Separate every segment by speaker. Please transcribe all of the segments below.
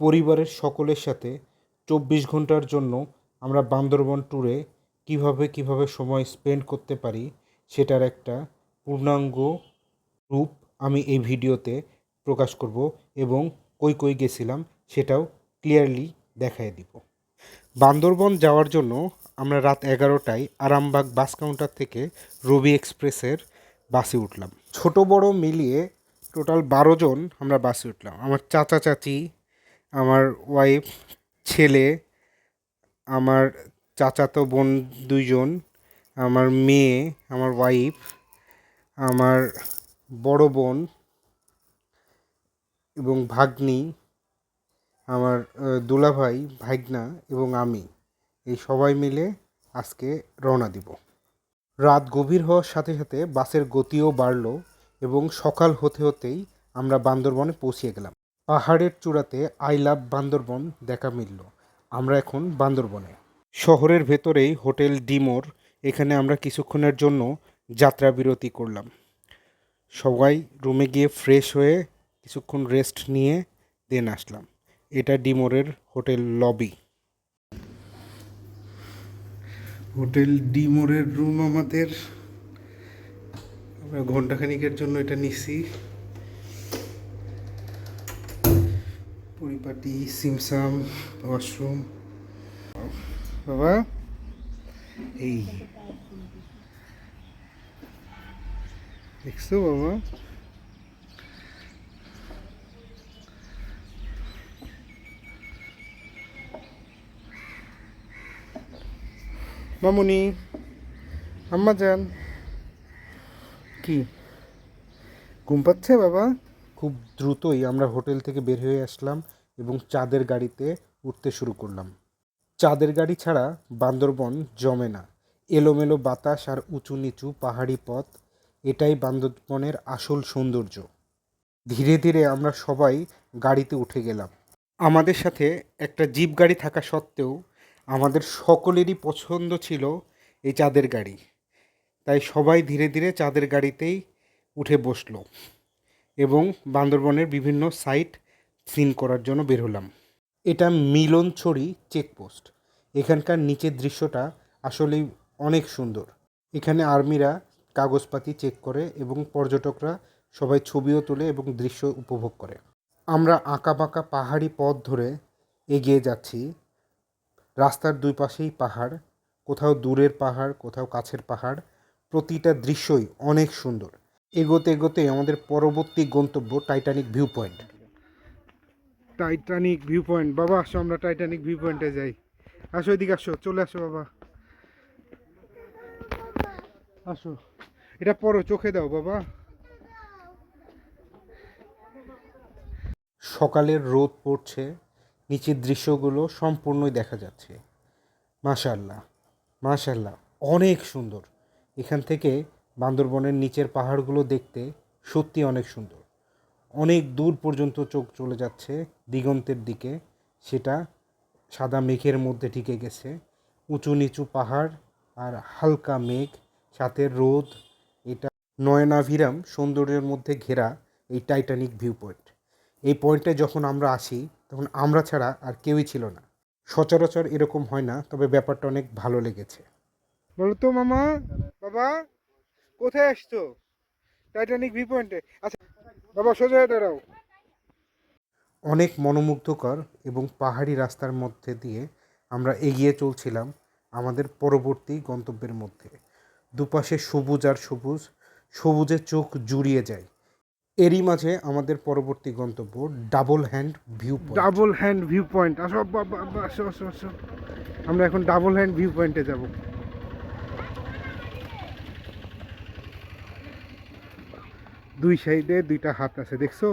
Speaker 1: পরিবারের সকলের সাথে চব্বিশ ঘণ্টার জন্য আমরা বান্দরবন ট্যুরে কীভাবে কীভাবে সময় স্পেন্ড করতে পারি সেটার একটা পূর্ণাঙ্গ রূপ আমি এই ভিডিওতে প্রকাশ করব এবং কই কই গেছিলাম সেটাও ক্লিয়ারলি দেখায় দিব। বান্দরবন যাওয়ার জন্য আমরা রাত এগারোটায় আরামবাগ বাস কাউন্টার থেকে রবি এক্সপ্রেসের বাসে উঠলাম। ছোট বড় মিলিয়ে টোটাল বারো জন আমরা বাসে উঠলাম। আমার চাচা চাচি আমার ওয়াইফ ছেলে, আমার চাচাতো বোন দুইজন, আমার মেয়ে, আমার ওয়াইফ আমার বড় বোন এবং ভাগ্নি, আমার দুলাভাই, ভাইগনা এবং আমি। এই সবাই মিলে আজকে রওনা দিব। রাত গভীর হওয়ার সাথে সাথে বাসের গতিও বাড়লো এবং সকাল হতে হতেই আমরা বান্দরবনে পৌঁছে গেলাম। পাহাড়ের চূড়াতে আই লাভ বান্দরবন দেখা মিলল। আমরা এখন বান্দরবনে। শহরের ভেতরেই হোটেল ডিমোর, এখানে আমরা কিছুক্ষণের জন্য যাত্রা বিরতি করলাম। সবাই রুমে গিয়ে ফ্রেশ হয়ে কিছুক্ষণ রেস্ট নিয়ে দেন আসলাম। এটা ডিমোরের হোটেল লবি। হোটেল ডিমোরের রুম আমাদের। আমরা ঘন্টাখানিকের জন্য এটা নিছি। পরিপাটি সিমসাম ওয়াশরুম। বাবা এই। দেখছ বাবা? মামুনি আম্মা যান। কি? ঘুম পাচ্ছে বাবা? খুব দ্রুতই আমরা হোটেল থেকে বের হয়ে আসলাম এবং চাঁদের গাড়িতে উঠতে শুরু করলাম। চাঁদের গাড়ি ছাড়া বান্দরবন জমে না। এলোমেলো বাতাস আর উঁচু নিচু পাহাড়ি পথ, এটাই বান্দরবনের আসল সৌন্দর্য। ধীরে ধীরে আমরা সবাই গাড়িতে উঠে গেলাম। আমাদের সাথে একটা জিপ গাড়ি থাকা সত্ত্বেও আমাদের সকলেরই পছন্দ ছিল এই চাঁদের গাড়ি। তাই সবাই ধীরে ধীরে চাঁদের গাড়িতেই উঠে বসল। এবং বান্দরবনের বিভিন্ন সাইট সিন করার জন্য বের হলাম। এটা মিলনছড়ি চেকপোস্ট। এখানকার নিচের দৃশ্যটা আসলেই অনেক সুন্দর। এখানে আর্মিরা কাগজপাতি চেক করে এবং পর্যটকরা সবাই ছবিও তোলে এবং দৃশ্য উপভোগ করে। আমরা আঁকা আঁকাবাঁকা পাহাড়ি পথ ধরে এগিয়ে যাচ্ছি। রাস্তার দুই পাশেই পাহাড়, কোথাও দূরের পাহাড়, কোথাও কাছের পাহাড়। প্রতিটা দৃশ্যই অনেক সুন্দর। এগোতে এগোতে আমাদের পরবর্তী গন্তব্য Titanic view point Titanic view point বাবা আসো আমরা টাইটানিক ভিউ পয়েন্টে যাই। আসো এদিকে আসো চলে আসো বাবা। আসো। এটা পরো চোখে দাও বাবা। সকালের রোদ পড়ছে নিচের দৃশ্যগুলো সম্পূর্ণই দেখা যাচ্ছে। মাশাল্লাহ মাশাল্লাহ অনেক সুন্দর। এখান থেকে বান্দরবনের নিচের পাহাড়গুলো দেখতে সত্যি অনেক সুন্দর। অনেক দূর পর্যন্ত চোখ চলে যাচ্ছে দিগন্তের দিকে। সেটা সাদা মেঘের মধ্যে ঢেকে গেছে। উঁচু নিচু পাহাড় আর হালকা মেঘ, সাথে রোদ। এটা নয়নাভিরাম সৌন্দর্যের মধ্যে ঘেরা এই টাইটানিক ভিউ পয়েন্ট এই পয়েন্টে যখন আমরা আসি, তখন আমরা ছাড়া আর কেউই ছিল না। সচরাচর এরকম হয় না, তবে ব্যাপারটা অনেক ভালো লেগেছে। বলো তো মামা, বাবা। কোথায় আসছো? টাইটানিক ভিউ পয়েন্টে আচ্ছা বাবা সোজা দাঁড়াও। অনেক মনোমুগ্ধকর এবং পাহাড়ি রাস্তার মধ্যে দিয়ে আমরা এগিয়ে চলছিলাম আমাদের পরবর্তী গন্তব্যের মধ্যে। দুপাশে সবুজ আর সবুজ সবুজে চোখ জুড়িয়ে যায়। এরই মাঝে আমাদের পরবর্তী গন্তব্য double hand view double hand view point আসো আমরা এখন ডাবল হ্যান্ড ভিউ পয়েন্টে যাব। দুই সাইডে দুইটা হাত আছে, দেখছ?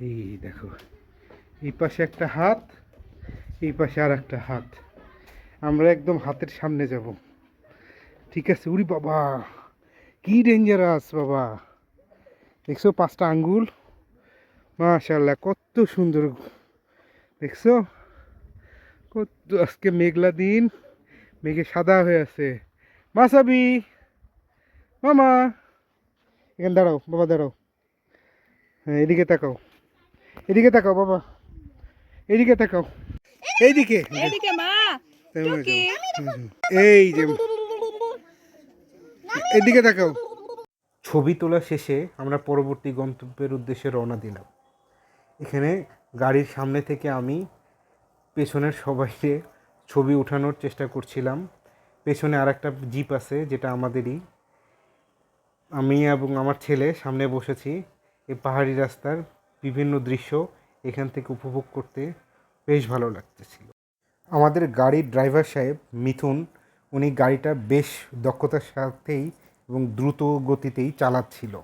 Speaker 1: এই- দেখো, এই পাশে একটা হাত, এই পাশে আর একটা হাত। আমরা একদম হাতের সামনে যাব। ঠিক আছে উরি বাবা, কি ডেঞ্জারাস বাবা। দেখছ পাঁচটা আঙ্গুল? মাশাল্লাহ কত সুন্দর। দেখছ? কত আজকে মেঘলা দিন, মেঘে সাদা হয়ে আছে। মাসাবি মামা। এখানে দাঁড়াও বাবা দাঁড়াও। হ্যাঁ এদিকে তাকাও। এদিকে তাকাও বাবা। এদিকে তাকাও। এইদিকে।
Speaker 2: মা।
Speaker 1: এই যে। এদিকে তাকাও। ছবি তোলা শেষে আমরা পরবর্তী গন্তব্যের উদ্দেশ্যে রওনা দিলাম। এখানে গাড়ির সামনে থেকে আমি পেছনের সবাইকে ছবি ওঠানোর চেষ্টা করছিলাম। পেছনে আর একটা জিপ আছে, যেটা আমাদেরই। আমি এবং আমার ছেলে সামনে বসেছি এই পাহাড়ি রাস্তার বিভিন্ন দৃশ্য এখান থেকে উপভোগ করতে। বেশ ভালো লাগতেছিল। আমাদের গাড়ির ড্রাইভার সাহেব মিথুন, উনি গাড়িটা বেশ দক্ষতার সাথেই এবং দ্রুত গতিতেই চালাচ্ছিল।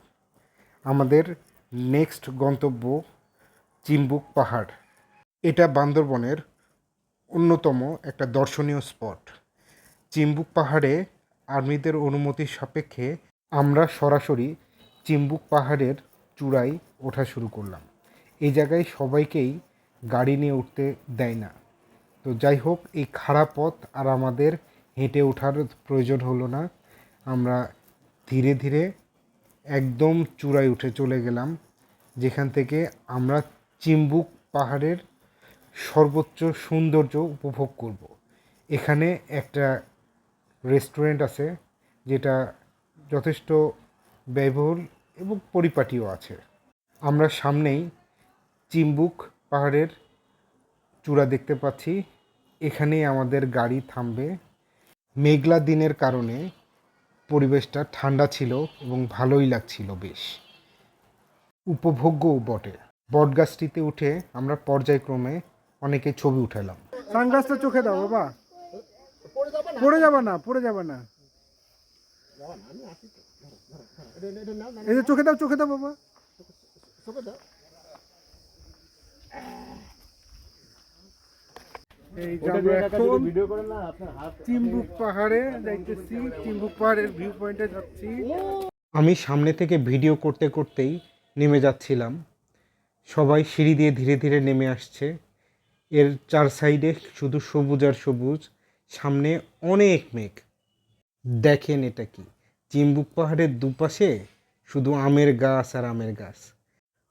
Speaker 1: আমাদের নেক্সট গন্তব্য চিম্বুক পাহাড়। এটা বান্দরবনের অন্যতম একটা দর্শনীয় স্পট। চিম্বুক পাহাড়ে আর্মিদের অনুমতির সাপেক্ষে আমরা সরাসরি চিম্বুক পাহাড়ের চূড়ায় ওঠা শুরু করলাম। এই জায়গায় সবাইকেই গাড়ি নিয়ে উঠতে দেয় না। তো যাই হোক, এই খারাপ পথ আর আমাদের হেঁটে ওঠার প্রয়োজন হলো না। আমরা ধীরে ধীরে একদম চূড়ায় উঠে চলে গেলাম, যেখান থেকে আমরা চিম্বুক পাহাড়ের সর্বোচ্চ সৌন্দর্য উপভোগ করব। এখানে একটা রেস্টুরেন্ট আছে যেটা যথেষ্ট ব্যয়বহুল এবং পরিপাটিও আছে। আমরা সামনেই চিম্বুক পাহাড়ের চূড়া দেখতে পাচ্ছি। এখানেই আমাদের গাড়ি থামবে। মেঘলা দিনের কারণে পরিবেশটা ঠান্ডা ছিল এবং ভালোই লাগছিল বেশ। উপভোগ্যও বটে। বটগাছটিতে উঠে আমরা পর্যায়ক্রমে অনেকে ছবি উঠালাম। সানগ্লাসটা চোখে দাও, বাবা। পড়ে যাবে না? পড়ে যাবে না এই যে চোখে দাও চোখে দাও বাবা। এই যে আমরা এখন চিম্বুক পাহাড়ে যাইতেছি চিম্বুক পাহাড়ের ভিউ পয়েন্টে যাচ্ছি। আমি সামনে থেকে ভিডিও করতে করতেই নেমে যাচ্ছিলাম। সবাই সিঁড়ি দিয়ে ধীরে ধীরে নেমে আসছে। এর চার সাইডে শুধু সবুজ আর সবুজ। সামনে অনেক মেঘ। দেখেন এটা কি? চিম্বুক পাহাড়ের দুপাশে শুধু আমের গাছ আর আমের গাছ।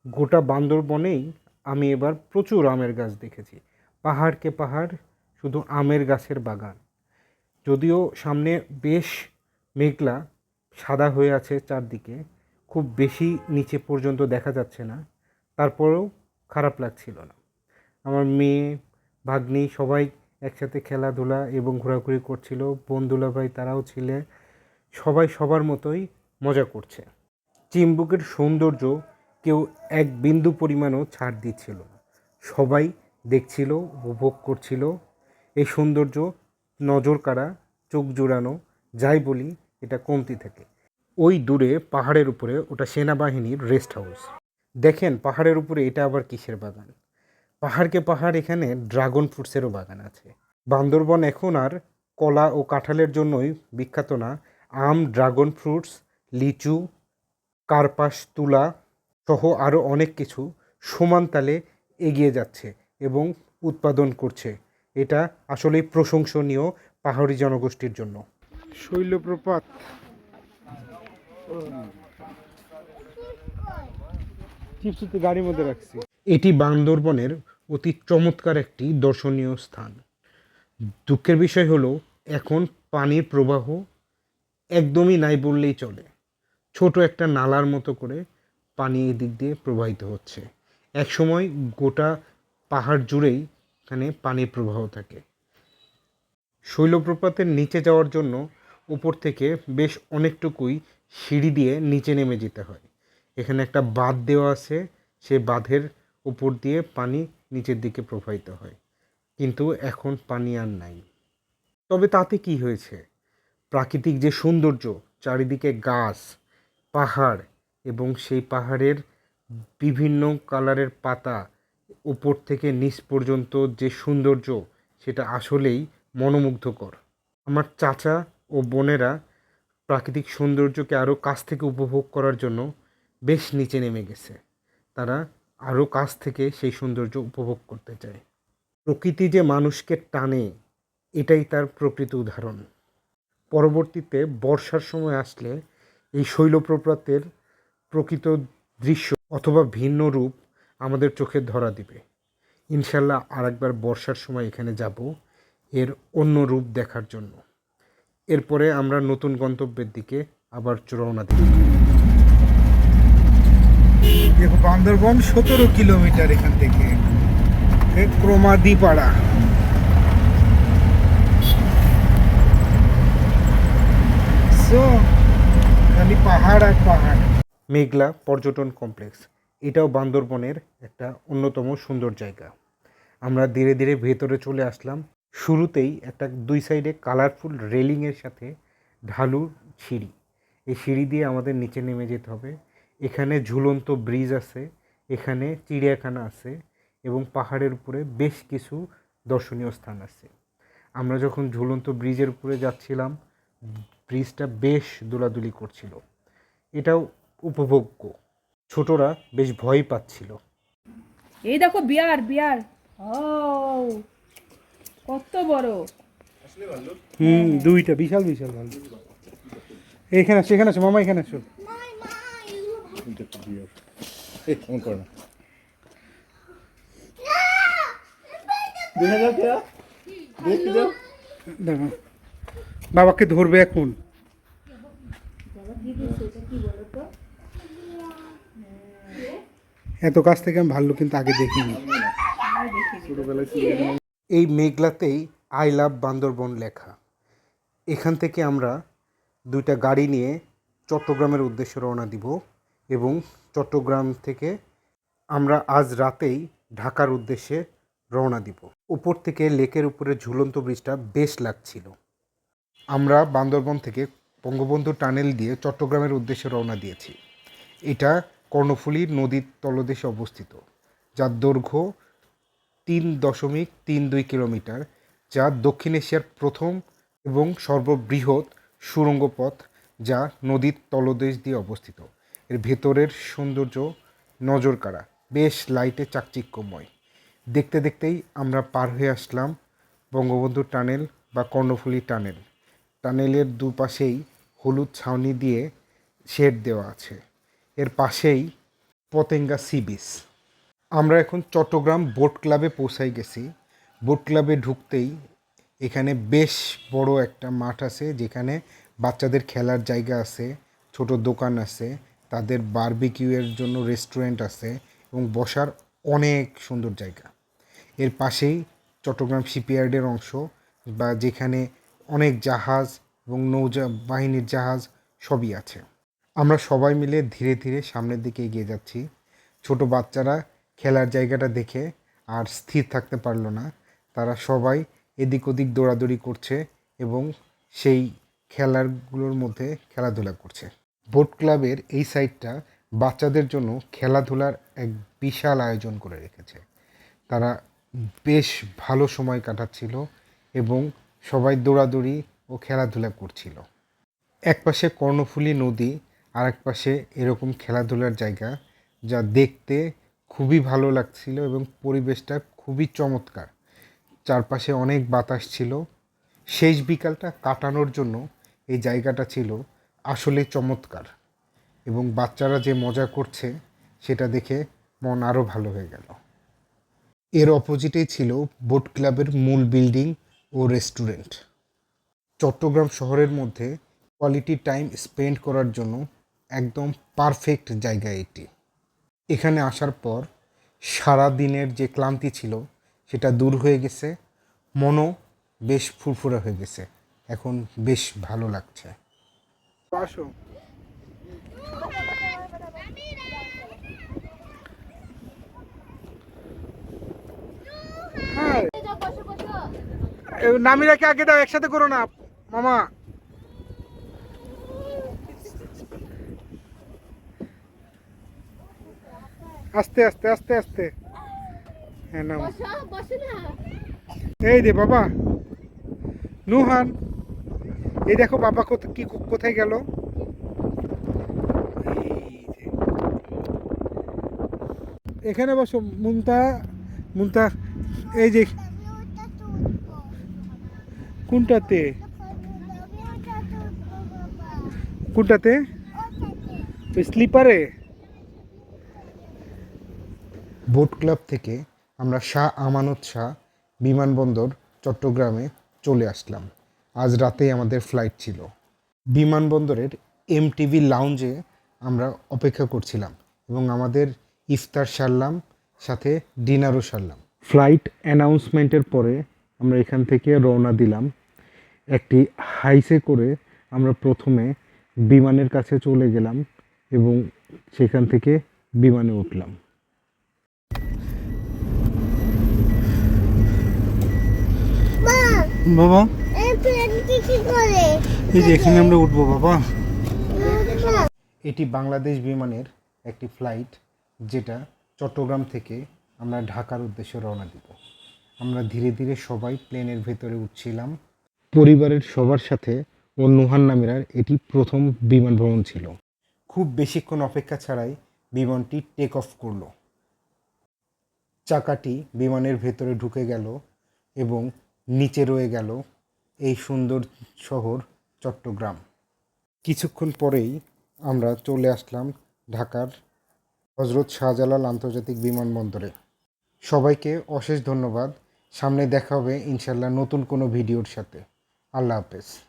Speaker 1: গোটা বান্দরবনেই আমি এবার প্রচুর আমের গাছ দেখেছি। পাহাড়কে পাহাড়, শুধু আমের গাছের বাগান। যদিও সামনে বেশ মেঘলা, সাদা হয়ে আছে চারদিকে, খুব বেশি নিচে পর্যন্ত দেখা যাচ্ছে না, তারপরেও খারাপ লাগছিল না। আমার মেয়ে, ভাগ্নি সবাই একসাথে খেলাধুলা এবং ঘোরাঘুরি করছিল। বন্ধুলা ভাই তারাও ছিলে। সবাই সবার মতোই মজা করছে। চিম্বুকের সৌন্দর্য কেউ এক বিন্দু পরিমাণও ছাড় দিচ্ছিল না। সবাই দেখছিল, উপভোগ করছিল। এই সৌন্দর্য নজর কাড়া, চোখ জোড়ানো, যাই বলি, এটা কমতি থাকে। ওই দূরে পাহাড়ের উপরে ওটা সেনাবাহিনীর রেস্ট হাউস। দেখেন, পাহাড়ের উপরে এটা আবার কিসের বাগান? পাহাড়কে পাহাড় এখানে ড্রাগন ফ্রুটসেরও বাগান আছে। বান্দরবন এখন আর কলা ও কাঁঠালের জন্যই বিখ্যাত না। আম ড্রাগন ফ্রুটস লিচু কার্পাস তুলা সহ আরও অনেক কিছু সমান তালে এগিয়ে যাচ্ছে এবং উৎপাদন করছে। এটা আসলেই প্রশংসনীয় পাহাড়ি জনগোষ্ঠীর জন্য। শৈলপ্রপাত। চিপসুতে গাড়ির মধ্যে রাখছি। এটি বান্দরবনের অতি চমৎকার একটি দর্শনীয় স্থান। দুঃখের বিষয় হলো, এখন পানির প্রবাহ একদমই নাই বললেই চলে। ছোট একটা নালার মতো করে পানি এদিক দিয়ে প্রবাহিত হচ্ছে। এক সময় গোটা পাহাড় জুড়েই এখানে পানির প্রবাহ থাকে। শৈলপ্রপাতের নিচে যাওয়ার জন্য উপর থেকে বেশ অনেকটুকুই সিঁড়ি দিয়ে নিচে নেমে যেতে হয়। এখানে একটা বাঁধ দেওয়া আছে। সে বাঁধের উপর দিয়ে পানি নিচের দিকে প্রবাহিত হয়। কিন্তু এখন পানি আর নাই। তবে তাতে কি হয়েছে? প্রাকৃতিক যে সৌন্দর্য, চারিদিকে গাছ, পাহাড় এবং সেই পাহাড়ের বিভিন্ন কালারের পাতা উপর থেকে নিচ পর্যন্ত যে সৌন্দর্য, সেটা আসলেই মনোমুগ্ধকর। আমার চাচা ও বোনেরা প্রাকৃতিক সৌন্দর্যকে আরও কাছ থেকে উপভোগ করার জন্য বেশ নিচে নেমে গেছে। তারা আরও কাছ থেকে সেই সৌন্দর্য উপভোগ করতে চায়। প্রকৃতি যে মানুষকে টানে, এটাই তার প্রকৃত উদাহরণ। পরবর্তীতে বর্ষার সময় আসলে এই শৈলপ্রপাতের প্রকৃত দৃশ্য অথবা ভিন্ন রূপ আমাদের চোখে ধরা দিবে। ইনশাল্লাহ আরেকবার বর্ষার সময় এখানে যাব, এর অন্য রূপ দেখার জন্য। এরপরে আমরা নতুন গন্তব্যের দিকে আবার রওনা দিই। দেখো বান্দরবন সতেরো কিলোমিটার এখান থেকে। ক্রমাদিপাড়া। সো খালি পাহাড় আর পাহাড়। মেঘলা পর্যটন কমপ্লেক্স। এটাও বান্দরবনের একটা অন্যতম সুন্দর জায়গা। আমরা ধীরে ধীরে ভেতরে চলে আসলাম। শুরুতেই একটা দুই সাইডে কালারফুল রেলিংয়ের সাথে ঢালু সিঁড়ি। এই সিঁড়ি দিয়ে আমাদের নিচে নেমে যেতে হবে। এখানে ঝুলন্ত ব্রিজ আছে এখানে চিড়িয়াখানা আছে এবং পাহাড়ের উপরে বেশ কিছু দর্শনীয় স্থান আছে। আমরা যখন ঝুলন্ত ব্রিজের উপরে যাচ্ছিলাম ব্রিজটা বেশ দোলাদুলি করছিল। এটাও উপভোগ্য। ছোটরা বেশ ভয় পাচ্ছিল।
Speaker 2: এই দেখো বিয়ার বিয়ার। ও কত বড়।
Speaker 1: হুম দুইটা বিশাল বিশাল ভালো এখানে আসো এখানে আসো মামা এখানে আসো। বাবাকে ধরবে এখন। এত কাছ থেকে আমি ভাল্লুক কিন্তু আগে দেখিনি। এই মেঘলাতেই আই লাভ বান্দরবন লেখা। এখান থেকে আমরা দুইটা গাড়ি নিয়ে চট্টগ্রামের উদ্দেশ্যে রওনা দিব। এবং চট্টগ্রাম থেকে আমরা আজ রাতেই ঢাকার উদ্দেশ্যে রওনা দিব। উপর থেকে লেকের উপরে ঝুলন্ত ব্রিজটা বেশ লাগছিল। আমরা বান্দরবন থেকে বঙ্গবন্ধু টানেল দিয়ে চট্টগ্রামের উদ্দেশ্যে রওনা দিয়েছি। এটা কর্ণফুলী নদীর তলদেশে অবস্থিত, যার দৈর্ঘ্য তিন দশমিক তিন দুই কিলোমিটার, যা দক্ষিণ এশিয়ার প্রথম এবং সর্ববৃহৎ সুড়ঙ্গ পথ যা নদীর তলদেশ দিয়ে অবস্থিত। এর ভেতরের সৌন্দর্য নজর কাড়া, বেশ লাইটে চাকচিক্যময়। দেখতে দেখতেই আমরা পার হয়ে আসলাম বঙ্গবন্ধু টানেল বা কর্ণফুলী টানেল। টানেলের দুপাশেই হলুদ ছাউনি দিয়ে শেড দেওয়া আছে। এর পাশেই পতেঙ্গা সি বিচ আমরা এখন চট্টগ্রাম বোট ক্লাবে পৌঁছাই গেছি। বোট ক্লাবে ঢুকতেই এখানে বেশ বড় একটা মাঠ আছে, যেখানে বাচ্চাদের খেলার জায়গা আছে, ছোট দোকান আছে তাদের বারবিকিউয়ের জন্য রেস্টুরেন্ট আছে এবং বসার অনেক সুন্দর জায়গা। এর পাশেই চট্টগ্রাম শিপইয়ার্ডের অংশ বা যেখানে অনেক জাহাজ এবং নৌজা বাহিনীর জাহাজ সবই আছে। আমরা সবাই মিলে ধীরে ধীরে সামনের দিকে এগিয়ে যাচ্ছি। ছোট বাচ্চারা খেলার জায়গাটা দেখে আর স্থির থাকতে পারল না। তারা সবাই এদিক ওদিক দৌড়াদৌড়ি করছে এবং সেই খেলারগুলোর মধ্যে খেলাধুলা করছে। বোট ক্লাবের এই সাইডটা বাচ্চাদের জন্য খেলাধুলার এক বিশাল আয়োজন করে রেখেছে। তারা বেশ ভালো সময় কাটাচ্ছিল এবং সবাই দৌড়াদৌড়ি ও খেলাধুলা করছিল। এক পাশে কর্ণফুলী নদী আর এক পাশে এরকম খেলাধুলার জায়গা যা দেখতে খুবই ভালো লাগছিল এবং পরিবেশটা খুবই চমৎকার। চারপাশে অনেক বাতাস ছিল। শেষ বিকালটা কাটানোর জন্য এই জায়গাটা ছিল আসলে চমৎকার। এবং বাচ্চারা যে মজা করছে, সেটা দেখে মন আরও ভালো হয়ে গেল। এর অপোজিটেই ছিল বোট ক্লাবের মূল বিল্ডিং ও রেস্টুরেন্ট চট্টগ্রাম শহরের মধ্যে কোয়ালিটি টাইম স্পেন্ড করার জন্য একদম পারফেক্ট জায়গা এটি। এখানে আসার পর সারা দিনের যে ক্লান্তি ছিল, সেটা দূর হয়ে গেছে। মনও বেশ ফুরফুরে হয়ে গেছে। এখন বেশ ভালো লাগছে। আসো হ্যাঁ। নামিরাকে আগে দাও একসাথে করো না মামা। আস্তে আস্তে আস্তে আস্তে। হ্যাঁ নাম। এই দে বাবা। নুহান। এই দেখো বাবা কি কোথায় গেল? এখানে বসো, মুনতা মুনতা, এই যে কোনটাতে? কোনটাতে? স্লিপারে? বোট ক্লাব থেকে আমরা শাহ আমানত শাহ বিমানবন্দর চট্টগ্রামে চলে আসলাম। আজ রাতেই আমাদের ফ্লাইট ছিল। বিমানবন্দরের এমটিভি লাউঞ্জে আমরা অপেক্ষা করছিলাম এবং আমাদের ইফতার সারলাম, সাথে ডিনারও সারলাম। ফ্লাইট অ্যানাউন্সমেন্টের পরে আমরা এখান থেকে রওনা দিলাম। একটি হাইসে করে আমরা প্রথমে বিমানের কাছে চলে গেলাম এবং সেখান থেকে বিমানে উঠলাম। বাবা!
Speaker 3: এই
Speaker 1: যে এখানে আমরা উঠবো, বাবা। এটি বাংলাদেশ বিমানের একটি ফ্লাইট, যেটা চট্টগ্রাম থেকে আমরা ঢাকার উদ্দেশ্যে রওনা দিব। আমরা ধীরে ধীরে সবাই প্লেনের ভেতরে উঠছিলাম। পরিবারের সবার সাথে ও নুহান নামেরার এটি প্রথম বিমান ভ্রমণ ছিল। খুব বেশিক্ষণ অপেক্ষা ছাড়াই বিমানটি টেক অফ করল। চাকাটি বিমানের ভেতরে ঢুকে গেল এবং নিচে রয়ে গেল এই সুন্দর শহর চট্টগ্রাম। কিছুক্ষণ পরেই আমরা চলে আসলাম ঢাকার হজরত শাহজালাল আন্তর্জাতিক বিমানবন্দরে। সবাইকে অশেষ ধন্যবাদ। সামনে দেখা হবে ইনশাল্লাহ নতুন কোনো ভিডিওর সাথে। আল্লাহ হাফেজ।